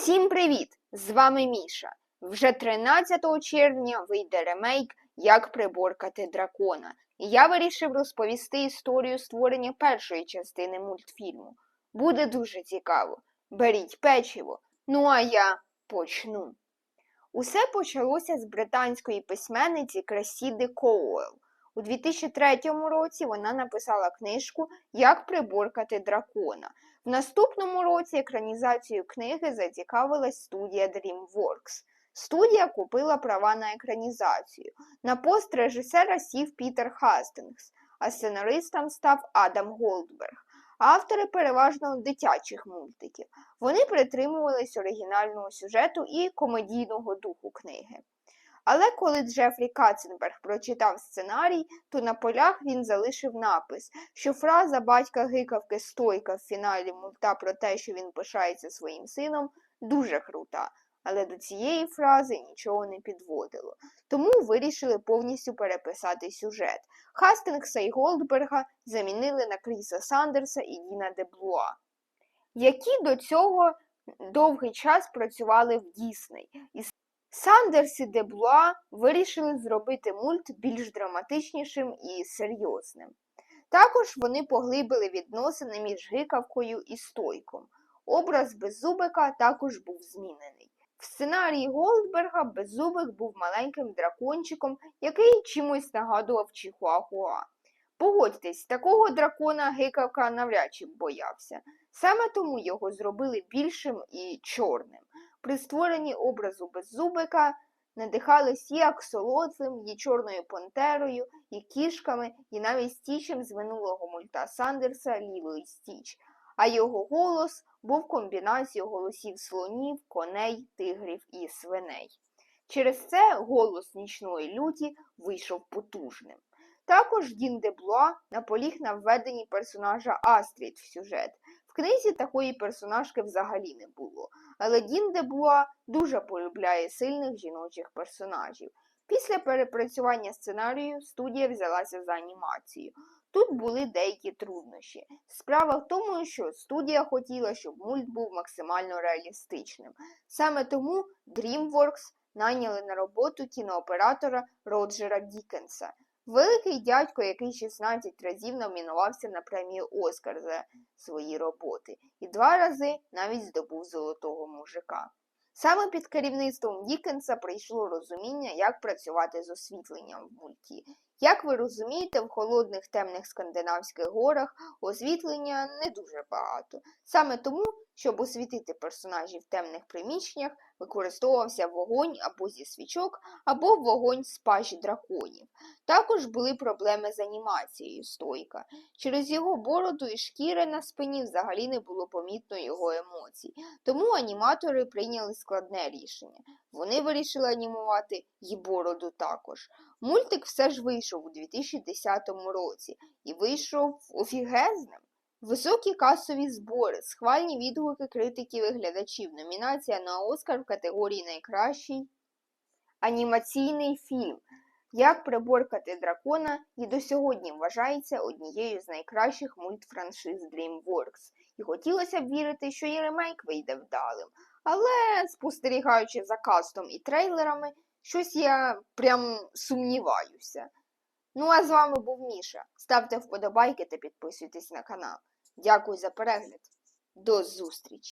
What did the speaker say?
Всім привіт! З вами Міша. Вже 13 червня вийде ремейк Як приборкати дракона. І я вирішив розповісти історію створення першої частини мультфільму. Буде дуже цікаво. Беріть печиво. Ну а я почну. Усе почалося з британської письменниці Кресіди Коуел. У 2003 році вона написала книжку Як приборкати дракона. В наступному році екранізацією книги зацікавилась студія DreamWorks. Студія купила права на екранізацію. На пост режисера сів Пітер Хастингс, а сценаристом став Адам Голдберг. Автори переважно дитячих мультиків. Вони притримувались оригінального сюжету і комедійного духу книги. Але коли Джефрі Катценберг прочитав сценарій, то на полях він залишив напис, що фраза батька гикавки стойка в фіналі мульта про те, що він пишається своїм сином, дуже крута. Але до цієї фрази нічого не підводило. Тому вирішили повністю переписати сюжет. Хастингса і Голдберга замінили на Кріса Сандерса і Діна Деблуа, які до цього довгий час працювали в Дісней. Сандерс і Деблуа вирішили зробити мульт більш драматичнішим і серйозним. Також вони поглибили відносини між гикавкою і стойком. Образ беззубика також був змінений. В сценарії Голдберга беззубик був маленьким дракончиком, який чимось нагадував Чихуахуа. Погодьтесь, такого дракона гикавка навряд чи боявся. Саме тому його зробили більшим і чорним. При створенні образу беззубика надихались і аксолотлем, і чорною пантерою, і кішками, і навіть стічем з минулого мульта Сандерса і Стіч. А його голос був комбінацією голосів слонів, коней, тигрів і свиней. Через це голос нічної люті вийшов потужним. Також Дін Деблуа наполіг на введенні персонажа Астрід в сюжет. Книзі такої персонажки взагалі не було, але Дін Деблуа дуже полюбляє сильних жіночих персонажів. Після перепрацювання сценарію студія взялася за анімацію. Тут були деякі труднощі. Справа в тому, що студія хотіла, щоб мульт був максимально реалістичним. Саме тому DreamWorks найняли на роботу кінооператора Роджера Дікенса. Великий дядько, який 16 разів номінувався на премію Оскар за свої роботи, і два рази навіть здобув золотого мужика. Саме під керівництвом Дікенса прийшло розуміння, як працювати з освітленням в мульті. Як ви розумієте, в холодних темних скандинавських горах освітлення не дуже багато. Саме тому, щоб освітити персонажів в темних приміщеннях, використовувався вогонь або зі свічок, або вогонь з пажі драконів. Також були проблеми з анімацією стойка. Через його бороду і шкіри на спині взагалі не було помітно його емоцій. Тому аніматори прийняли складне рішення. Вони вирішили анімувати й бороду також. Мультик все ж вийшов у 2010 році і вийшов офігезним. Високі касові збори, схвальні відгуки критиків і глядачів, номінація на Оскар в категорії Найкращий анімаційний фільм. Як приборкати дракона і до сьогодні вважається однією з найкращих мультфраншиз DreamWorks. І хотілося б вірити, що і ремейк вийде вдалим. Але спостерігаючи за кастом і трейлерами, щось я прям сумніваюся. Ну а з вами був Міша. Ставте вподобайки та підписуйтесь на канал. Дякую за перегляд. До зустрічі!